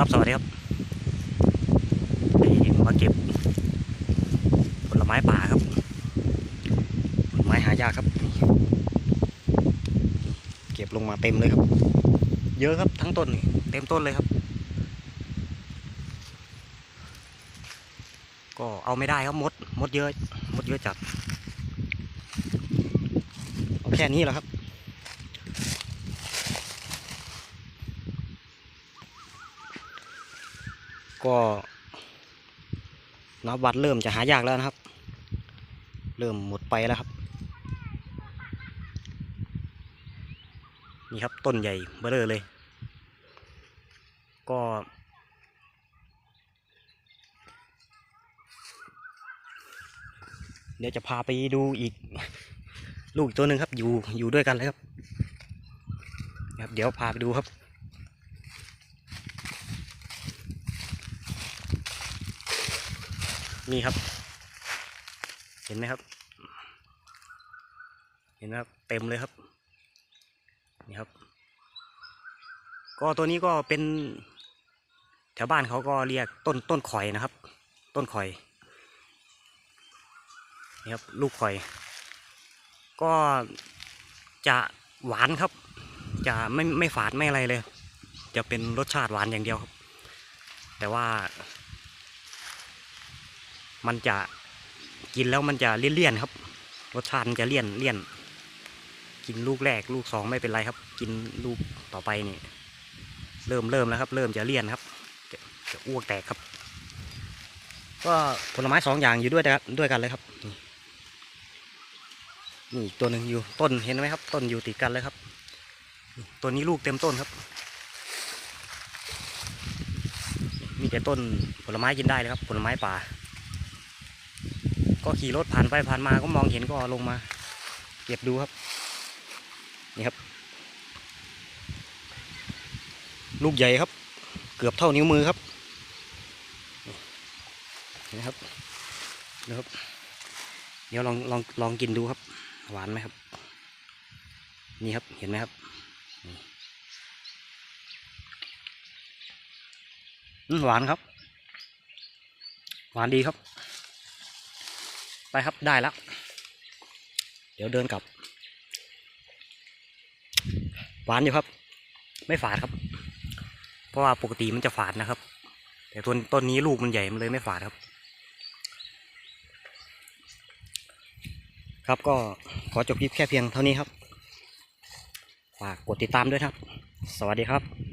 ครับ สวัสดีครับนี่มาเก็บผลไม้ป่าครับผลไม้หายากครับ เก็บลงมาเต็มเลยครับ เยอะครับทั้งต้นเต็มต้นเลยครับ ก็เอาไม่ได้ครับมดมดเยอะมดเยอะจัดเอาแค่นี้แหละครับ ก็นับวัดเริ่มจะหายากแล้วนะครับ เริ่มหมดไปแล้วครับ นี่ครับต้นใหญ่เบ้อเร่อเลย ก็ เดี๋ยวจะพาไปดูอีกลูกอีกตัวหนึ่งครับอยู่อยู่ด้วยกันเลยครับนะครับ เดี๋ยวพาไปดูครับ นี่ครับ เห็นไหมครับ เห็นไหมครับ เต็มเลยครับ นี่ครับ ก็ตัวนี้ก็เป็น แถวบ้านเขาก็เรียกต้นต้นข่อยนะครับ ต้นข่อย นี่ครับ ลูกข่อย ก็จะหวานครับ จะไม่ไม่ฝาดไม่อะไรเลย จะเป็นรสชาติหวานอย่างเดียวครับ แต่ว่า มันจะกินแล้วมันจะเลี่ยนๆครับ รสชาติมันจะเลี่ยนเลี่ยน กินลูกแรก ลูกสองไม่เป็นไรครับ กินลูกต่อไปนี่ เริ่มเริ่มแล้วครับ เริ่มจะเลี่ยนครับ จะจะอ้วกแตกครับ ก็ผลไม้สองอย่างอยู่ด้วยนะครับด้วยกันเลยครับนี่ตัวหนึ่งอยู่ต้นเห็นไหมครับ ต้นอยู่ติดกันเลยครับ ตัวนี้ลูกเต็มต้นครับ มีแต่ต้นผลไม้กินได้เลยครับ ผลไม้ป่า ก็ขี่รถผ่านไปผ่านมาก็มองเห็นก็ลงมาเก็บดูครับ นี่ครับ ลูกใหญ่ครับ เกือบเท่านิ้วมือครับนี่นะครับนะครับเดี๋ยวลองลองลองกินดูครับ หวานไหมครับ นี่ครับเห็นไหมครับหวานครับ หวานดีครับ ไปครับได้แล้ว เดี๋ยวเดินกลับ หวานอยู่ครับ ไม่ฝาดครับ เพราะว่าปกติมันจะฝาดนะครับ แต่ต้นต้นนี้ลูกมันใหญ่มันเลยไม่ฝาดครับ ครับก็ขอจบคลิปแค่เพียงเท่านี้ครับ ฝากกดติดตามด้วยครับ สวัสดีครับ